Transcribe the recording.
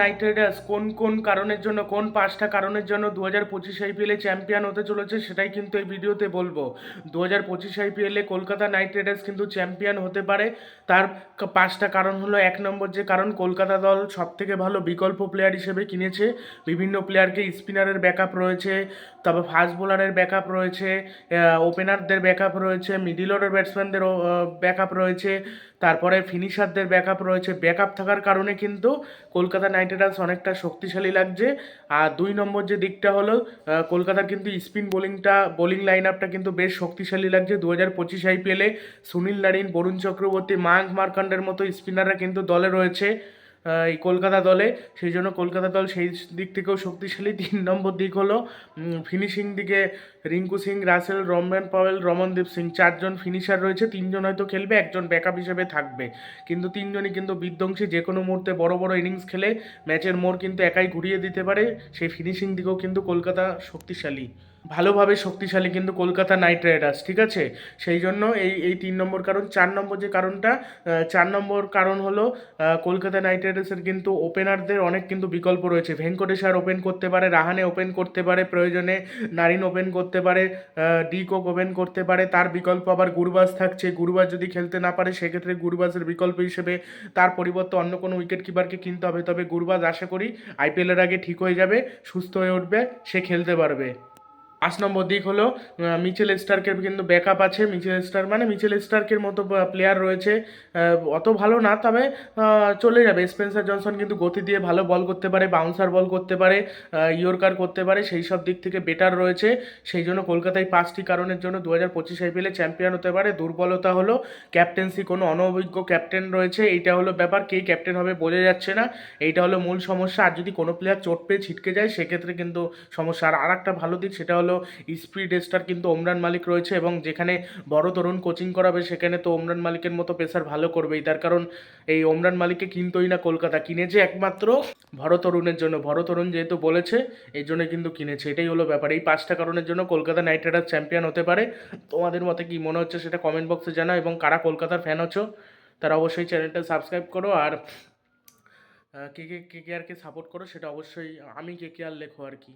Night Riders কোন কোন কারণের জন্য, কোন পাঁচটা কারণের জন্য দু হাজার পঁচিশ আইপিএলে চ্যাম্পিয়ন হতে চলেছে সেটাই কিন্তু এই ভিডিওতে বলব। দু হাজার পঁচিশ আইপিএলে কলকাতা নাইট রাইডার্স কিন্তু চ্যাম্পিয়ন হতে পারে। তার পাঁচটা কারণ হলো এক নম্বর যে কারণ, কলকাতা দল সব থেকে ভালো বিকল্প প্লেয়ার হিসেবে কিনেছে। বিভিন্ন প্লেয়ারকে স্পিনারের ব্যাকআপ রয়েছে তবে ফাস্ট বোলারের ব্যাকআপ রয়েছে ওপেনারদের ব্যাকআপ রয়েছে মিডিল অর্ডার ব্যাটসম্যানদের ব্যাকআপ রয়েছে, তারপরে ফিনিশারদের ব্যাকআপ রয়েছে। ব্যাকআপ থাকার কারণে কিন্তু কলকাতা নাইট রাইডার্স অনেকটা শক্তিশালী লাগছে। আর দুই নম্বর যে দিকটা হলো কলকাতার কিন্তু স্পিন বোলিংটা বোলিং লাইন আপটা কিন্তু বেশ শক্তিশালী লাগছে। দু হাজার পঁচিশ আইপিএলে সুনীল নারিন, বরুণ চক্রবর্তী, মায়াঙ্ক মার্কান্ডের মতো স্পিনাররা কিন্তু দলে রয়েছে। এই কলকাতা দলে। সেই জন্য কলকাতা দল সেই দিক থেকেও শক্তিশালী। তিন নম্বর দিক হলো ফিনিশিং দিকে Rinku Singh, Russell Rovman Powell, Ramandeep Singh. চারজন ফিনিশার রয়েছে, তিনজন হয়তো খেলবে, একজন ব্যাকআপ হিসেবে থাকবে। কিন্তু তিনজনই কিন্তু বিধ্বংসী, যে কোনো মুহূর্তে বড় বড় ইনিংস খেলে, ম্যাচের মোড় কিন্তু একাই ঘুরিয়ে দিতে পারে। সেই ফিনিশিং দিকেও কিন্তু কলকাতা শক্তিশালী। ভালোভাবে শক্তিশালী কিন্তু কলকাতা নাইট রাইডার্স ঠিক আছে? সেই জন্য এই এই তিন নম্বর কারণ। চার নম্বর যে কারণটা চার নম্বর কারণ হলো কলকাতা নাইট রাইডার্সের কিন্তু ওপেনারদের অনেক কিন্তু বিকল্প রয়েছে। ভেঙ্কটেশ্বর ওপেন করতে পারে রাহানে ওপেন করতে পারে প্রয়োজনে নারিন ওপেন করতে পারে আহ, ডিকক ওপেন করতে পারে। তার বিকল্প আবার গুরবাজ থাকছে। গুরবাজ যদি খেলতে না পারে সেক্ষেত্রে গুরবাজের বিকল্প হিসেবে তার পরিবর্তে অন্য কোনো উইকেট কিপারকে কিনতে হবে। তবে গুরবাজ আশা করি আইপিএলের আগে ঠিক হয়ে যাবে সুস্থ হয়ে উঠবে সে খেলতে পারবে। পাঁচ নম্বর দিক হলো মিচেল স্টার্কের কিন্তু ব্যাকআপ আছে। মিচেল স্টার মানে মিচেল স্টার্কের মতো প্লেয়ার রয়েছে। অত ভালো না, তবে চলে যাবে। স্পেন্সার জনসন কিন্তু গতি দিয়ে ভালো বল করতে পারে বাউন্সার বল করতে পারে ইয়র্কার করতে পারে, সেই সব দিক থেকে বেটার রয়েছে। সেই জন্য কলকাতায় পাঁচটি কারণের জন্য দু হাজার পঁচিশ আইপিএলে চ্যাম্পিয়ন হতে পারে। দুর্বলতা হলো ক্যাপ্টেন্সি কোনো অনভিজ্ঞ ক্যাপ্টেন রয়েছে, এইটা হলো ব্যাপার। কে ক্যাপ্টেন হবে বোঝা যাচ্ছে না। এইটা হলো মূল সমস্যা। আর যদি কোনো প্লেয়ার চোট পেয়ে ছিটকে যায়, সেক্ষেত্রে কিন্তু সমস্যা। আর আরেকটা ভালো দিক, সেটা হলো স্পিড স্টার কিন্তু ওমরান মালিক রয়েছে এবং যেখানে বড় তরুণ কোচিং করাবে সেখানে তো ওমরান মালিকের মতো পেসার ভালো করবেই। তার কারণ এই ওমরান মালিককে কিনতোই না কলকাতা। কিনেছে একমাত্র ভরতরুণের জন্য। ভরতরুণ যেহেতু বলেছে, এই জন্য কিন্তু কিনেছে। এটাই হলো ব্যাপার। এই পাঁচটা কারণের জন্য কলকাতা নাইট রাইডার্স চ্যাম্পিয়ন হতে পারে। তোমাদের মতে কি মনে হচ্ছে সেটা কমেন্ট বক্সে জানাও এবং কারা কলকাতার ফ্যান আছো, তারা অবশ্যই চ্যানেলটা সাবস্ক্রাইব করো আর কে কে কে কে আরকে সাপোর্ট করো সেটা অবশ্যই আমি কে কে আর লেখো আর কি।